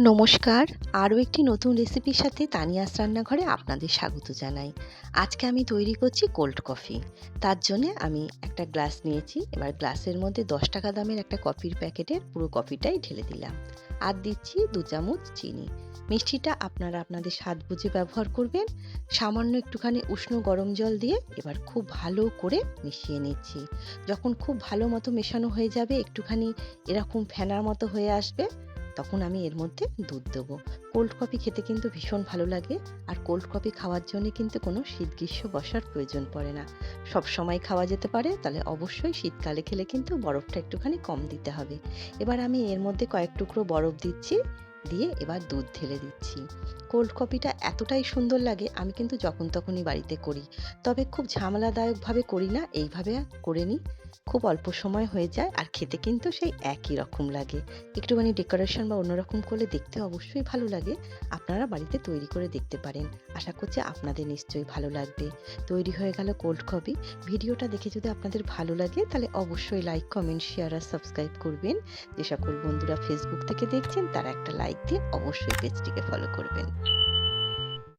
নমস্কার। আরও একটি নতুন রেসিপির সাথে তানিয়াস রান্নাঘরে আপনাদের স্বাগত জানাই। আজকে আমি তৈরি করছি কোল্ড কফি। তার জন্য আমি একটা গ্লাস নিয়েছি। এবার গ্লাসের মধ্যে দশ টাকা দামের একটা কফির প্যাকেটের পুরো কফিটাই ঢেলে দিলাম। আর দিচ্ছি দু চামচ চিনি। মিষ্টিটা আপনারা আপনাদের স্বাদ বুঝে ব্যবহার করবেন। সামান্য একটুখানি উষ্ণ গরম জল দিয়ে এবার খুব ভালো করে মিশিয়ে নিচ্ছি। যখন খুব ভালো মতো মেশানো হয়ে যাবে, একটুখানি এরকম ফেনার মতো হয়ে আসবে তখন আমি এর মধ্যে দুধ দেবো। কোল্ড কফি খেতে কিন্তু ভীষণ ভালো লাগে আর কোল্ড কফি খাওয়ার জন্য কিন্তু কোনো শীত গ্রীষ্ম বসার প্রয়োজন পড়ে না। সব সময় খাওয়া যেতে পারে, তাহলে অবশ্যই শীতকালে খেলে কিন্তু বরফটা একটুখানি কম দিতে হবে। এবার আমি এর মধ্যে কয়েক টুকরো বরফ দিচ্ছি। দিয়ে এবার দুধ ঢেলে দিচ্ছি। কোল্ড কফিটা এতটাই সুন্দর লাগে, আমি কিন্তু যখন তখনই বাড়িতে করি। তবে খুব ঝামেলাদায়কভাবে করি না, এইভাবে করে নিই। খুব অল্প সময় হয়ে যায় আর খেতে কিন্তু সেই একই রকম লাগে। একটুখানি ডেকোরেশন বা অন্যরকম করলে দেখতে অবশ্যই ভালো লাগে। আপনারা বাড়িতে তৈরি করে দেখতে পারেন। আশা করছি আপনাদের নিশ্চয়ই ভালো লাগবে। তৈরি হয়ে গেল কোল্ড কফি ভিডিওটা দেখে যদি আপনাদের ভালো লাগে, তাহলে অবশ্যই লাইক কমেন্ট শেয়ার আর সাবস্ক্রাইব করবেন। যে সকল বন্ধুরা ফেসবুক থেকে দেখছেন, তারা একটা লাইক দিয়ে অবশ্যই পেজটিকে ফলো করবেন।